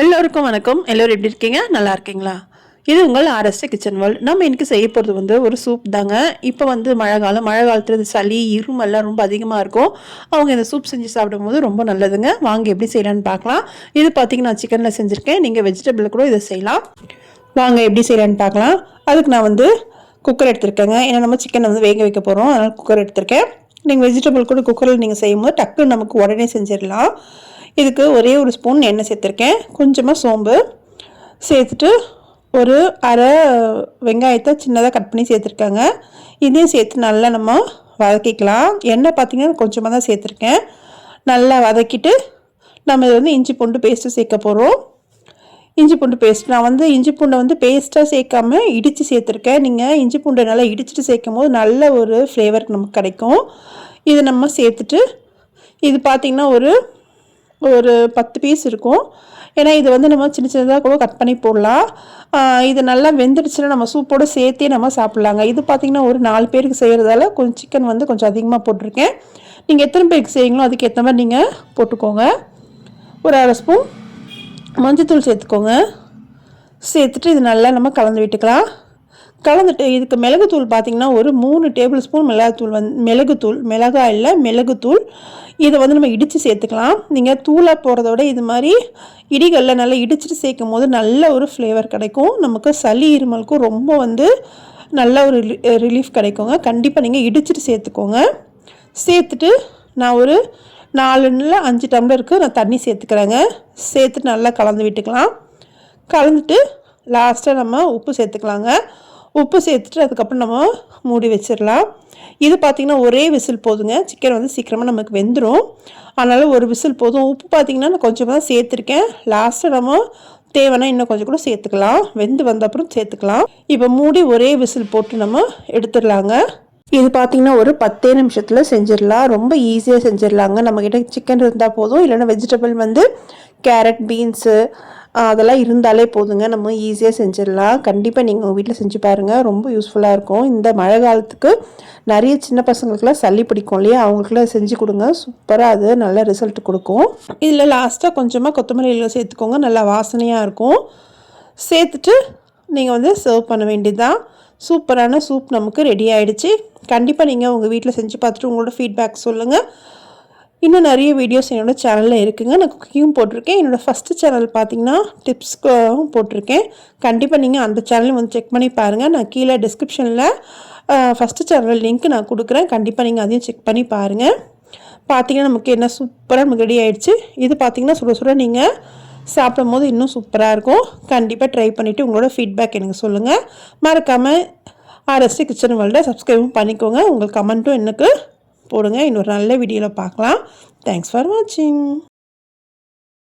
எல்லோருக்கும் வணக்கம். எல்லோரும் எப்படி இருக்கீங்க? நல்லா இருக்கீங்களா? இது உங்கள் ஆர்எஸ்டி கிச்சன் வேர்ல்ட். நம்ம இன்றைக்கி செய்ய போகிறது வந்து ஒரு சூப் தாங்க. இப்போ வந்து மழை காலம். மழை காலத்தில் இந்த சளி இருமெல்லாம் ரொம்ப அதிகமாக இருக்கும். அவங்க இந்த சூப் செஞ்சு சாப்பிடும்போது ரொம்ப நல்லதுங்க. வாங்க எப்படி செய்யலான்னு பார்க்கலாம். இது பார்த்தீங்கன்னா நான் சிக்கனில் செஞ்சுருக்கேன். நீங்கள் வெஜிடபிள் கூட இதை செய்யலாம். வாங்க எப்படி செய்யலான்னு பார்க்கலாம். அதுக்கு நான் வந்து குக்கர் எடுத்திருக்கேங்க. ஏன்னா நம்ம சிக்கனை வந்து வேக வைக்க போகிறோம் அதனால் குக்கர் எடுத்திருக்கேன். நீங்கள் வெஜிடபிள் கூட குக்கரில் நீங்கள் செய்யும்போது டக்குன்னு நமக்கு உடனே செஞ்சிடலாம். இதுக்கு ஒரே ஒரு ஸ்பூன் எண்ணெய் சேர்த்துருக்கேன். கொஞ்சமாக சோம்பு சேர்த்துட்டு ஒரு அரை வெங்காயத்தை சின்னதாக கட் பண்ணி சேர்த்துருக்கேங்க. இதையும் சேர்த்து நல்லா நம்ம வதக்கிக்கலாம். எண்ணெய் பார்த்திங்கன்னா கொஞ்சமாக தான் சேர்த்துருக்கேன். நல்லா வதக்கிட்டு நம்ம இதை வந்து இஞ்சி பூண்டு பேஸ்ட்டு சேர்க்க போகிறோம் இஞ்சி பூண்டு பேஸ்ட் நான் வந்து இஞ்சி பூண்டை வந்து பேஸ்ட்டாக சேர்க்காம இடித்து சேர்த்துருக்கேன். நீங்கள் இஞ்சி பூண்டை நல்லா இடிச்சிட்டு சேர்க்கும் போது நல்ல ஒரு ஃப்ளேவர் நமக்கு கிடைக்கும். இதை நம்ம சேர்த்துட்டு இது பார்த்திங்கன்னா ஒரு ஒரு பத்து பீஸ் இருக்கும். ஏன்னா இது வந்து நம்ம சின்ன சின்னதாக கூட கட் பண்ணி போடலாம். இது நல்லா வெந்துடுச்சுன்னா நம்ம சூப்போடு சேர்த்தே நம்ம சாப்பிட்லாங்க. இது பார்த்திங்கன்னா ஒரு நாலு பேருக்கு செய்கிறதால கொஞ்சம் சிக்கன் வந்து கொஞ்சம் அதிகமாக போட்டிருக்கேன். நீங்கள் எத்தனை பேருக்கு செய்யுங்களோ அதுக்கு ஏற்ற மாதிரி நீங்கள் போட்டுக்கோங்க. ஒரு அரை ஸ்பூன் மஞ்சத்தூள் சேர்த்துக்கோங்க. சேர்த்துட்டு இது நல்லா நம்ம கலந்து விட்டுக்கலாம். கலந்துட்டு இதுக்கு மிளகுத்தூள் பார்த்திங்கன்னா ஒரு மூணு டேபிள் ஸ்பூன் மிளகாத்தூள் வந் மிளகுத்தூள் மிளகா இல்லை மிளகுத்தூள் இதை வந்து நம்ம இடித்து சேர்த்துக்கலாம். நீங்கள் தூளாக போகிறத விட இது மாதிரி இடிகளில் நல்லா இடிச்சிட்டு சேர்க்கும் போது நல்ல ஒரு ஃப்ளேவர் கிடைக்கும். நமக்கு சளி இருமலுக்கும் ரொம்ப வந்து நல்ல ஒரு ரிலீஃப் கிடைக்குங்க. கண்டிப்பாக நீங்கள் இடிச்சிட்டு சேர்த்துக்கோங்க. சேர்த்துட்டு நான் ஒரு நாலு அஞ்சு டம்ளருக்கு நான் தண்ணி சேர்த்துக்கிறேங்க. சேர்த்துட்டு நல்லா கலந்து விட்டுக்கலாம். கலந்துட்டு லாஸ்ட்டாக நம்ம உப்பு சேர்த்துக்கலாங்க. உப்பு சேர்த்துட்டு அதுக்கப்புறம் நம்ம மூடி வச்சிடலாம். இது பார்த்திங்கன்னா ஒரே விசில் போதுங்க. சிக்கன் வந்து சீக்கிரமாக நமக்கு வெந்துடும் அதனால் ஒரு விசில் போதும். உப்பு பார்த்திங்கன்னா நான் கொஞ்சமாக தான் சேர்த்துருக்கேன். லாஸ்ட்டாக நம்ம தேவைன்னா இன்னும் கொஞ்சம் கூட சேர்த்துக்கலாம். வெந்து வந்த அப்புறம் சேர்த்துக்கலாம். இப்போ மூடி ஒரே விசில் போட்டு நம்ம எடுத்துடலாங்க. இது பார்த்திங்கன்னா ஒரு பத்தே நிமிஷத்தில் செஞ்சிடலாம். ரொம்ப ஈஸியாக செஞ்சிடலாங்க. நம்மக்கிட்ட சிக்கன் இருந்தால் போதும். இல்லைன்னா வெஜிடபிள் வந்து கேரட் பீன்ஸு அதெல்லாம் இருந்தாலே போதுங்க. நம்ம ஈஸியாக செஞ்சிடலாம். கண்டிப்பாக நீங்கள் உங்கள் வீட்டில் செஞ்சு பாருங்கள் ரொம்ப யூஸ்ஃபுல்லாக இருக்கும். இந்த மழை காலத்துக்கு நிறைய சின்ன பசங்களுக்குலாம் சளி பிடிக்கும் இல்லையா? அவங்களுக்குலாம் செஞ்சு கொடுங்க. சூப்பராக அது நல்ல ரிசல்ட் கொடுக்கும். இதில் லாஸ்ட்டாக கொஞ்சமாக கொத்தமல்லியில் சேர்த்துக்கோங்க. நல்லா வாசனையாக இருக்கும். சேர்த்துட்டு நீங்கள் வந்து சர்வ் பண்ண வேண்டியதுதான். சூப்பரான சூப் நமக்கு ரெடி ஆகிடுச்சு கண்டிப்பாக நீங்கள் உங்கள் வீட்டில் செஞ்சு பார்த்துட்டு உங்களோட ஃபீட்பேக் சொல்லுங்கள் இன்னும் நிறைய வீடியோஸ் என்னோடய சேனலில் இருக்குதுங்க நான் குக்கிங்கும் போட்டிருக்கேன். என்னோடய ஃபஸ்ட்டு சேனல் பார்த்தீங்கன்னா டிப்ஸ்க்கும் போட்டிருக்கேன். கண்டிப்பாக நீங்கள் அந்த சேனலையும் வந்து செக் பண்ணி பாருங்கள் நான் கீழே டிஸ்கிரிப்ஷனில் ஃபஸ்ட்டு சேனல் லிங்க் நான் கொடுக்குறேன். கண்டிப்பாக நீங்கள் அதையும் செக் பண்ணி பாருங்கள் பார்த்தீங்கன்னா நமக்கு என்ன சூப்பராக நமக்கு ரெடி ஆகிடுச்சு இது பார்த்தீங்கன்னா சுட சுட நீங்கள் சாப்பிடும் போது இன்னும் சூப்பராக இருக்கும். கண்டிப்பாக ட்ரை பண்ணிவிட்டு உங்களோட ஃபீட்பேக் எனக்கு சொல்லுங்கள் மறக்காமல் ஆர்எஸ்டி கிச்சன் வேர்ல்டை சப்ஸ்கிரைபும் பண்ணிக்கோங்க. உங்கள் கமெண்ட்டும் எனக்கு போடுங்க. இன்னொரு நல்ல வீடியோவில் பார்க்கலாம். தேங்க்ஸ் ஃபார் வாட்சிங்